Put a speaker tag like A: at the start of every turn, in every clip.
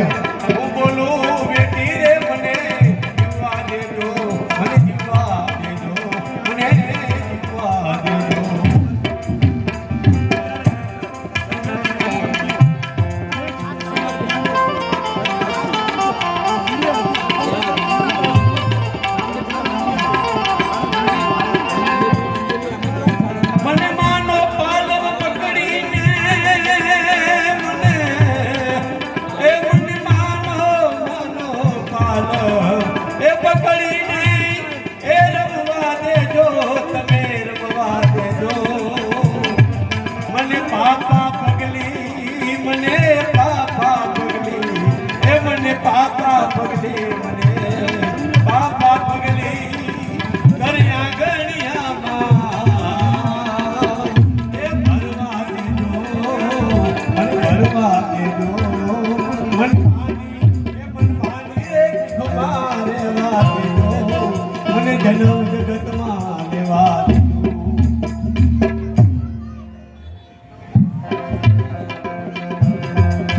A: முடியும்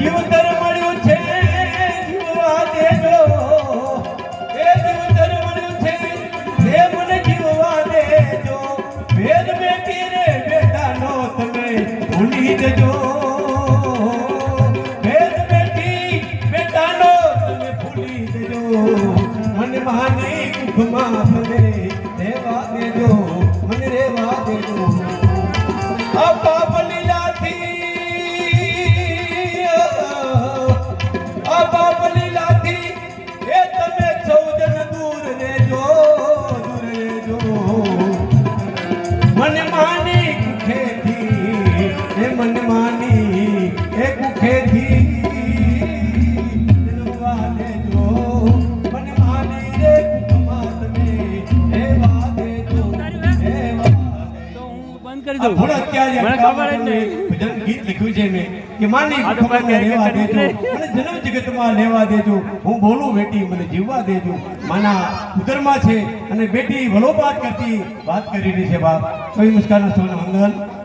A: જીવતર મળ્યું છે જીવવા દેજો એ જીવતર મળ્યું છે એ મને જીવવા દેજો ભેદ બેટી રે બેટાનો તમે
B: ભૂલી જજો. ભેદ બેટી
A: બેટાનો
B: તમે
A: ભૂલી જજો.
B: મન
A: માની ઉપમા લેવા દેજો હું બોલું બેટી મને જીવવા દેજો. માના ઉદરમાં છે અને બેટી વલોપાત કરતી વાત કરી રહી છે બાપ. કોઈ મુસ્કાન સોના મંગલ.